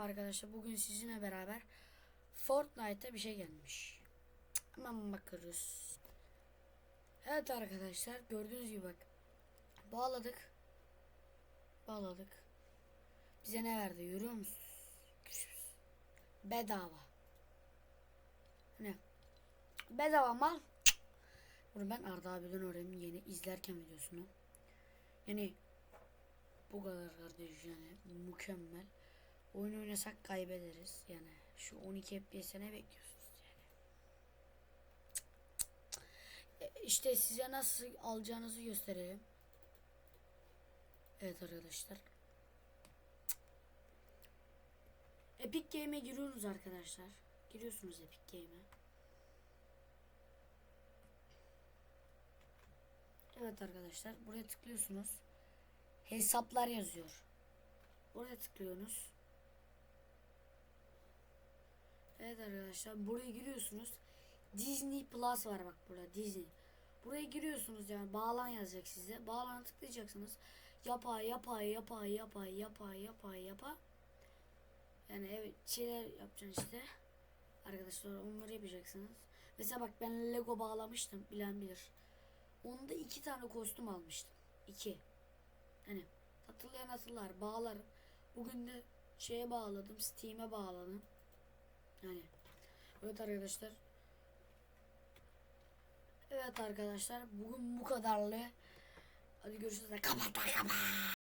Merhaba arkadaşlar. Bugün sizinle beraber Fortnite'ta bir şey gelmiş. Hemen bakarız. Evet arkadaşlar gördüğünüz gibi bak. Bağladık. Bağladık. Bize ne verdi görüyor musunuz? Bedava. Ne? Bedava mal. Bunu ben Arda abiden öğrendim yeni izlerken videosunu. Yani bu kadar kardeş yani mükemmel. Oyun oynasak kaybederiz yani. Şu 12 FPS'e ne bekliyorsunuz yani? E, İşte size nasıl alacağınızı gösterelim. Evet arkadaşlar. Epic Game'e giriyorsunuz arkadaşlar. Giriyorsunuz Epic Game'e. Evet arkadaşlar buraya tıklıyorsunuz. Hesaplar yazıyor. Buraya tıklıyorsunuz. Evet arkadaşlar buraya giriyorsunuz. Disney Plus var bak burada Disney. Buraya giriyorsunuz yani bağlan yazacak size. Bağlana tıklayacaksınız. Yapa yapa yapa yapa yapa yapa yapa. Yani evet şeyler yapacaksın işte. Arkadaşlar onları yapacaksınız. Mesela bak ben Lego bağlamıştım bilen bilir. Onda iki tane kostüm almıştım. İki. Hani hatırlayan hatırlar bağlar. Bugün de şeye bağladım. Steam'e bağladım. Yani evet arkadaşlar. Evet arkadaşlar bugün bu kadarlı. Hadi görüşürüz. Kapat kapat.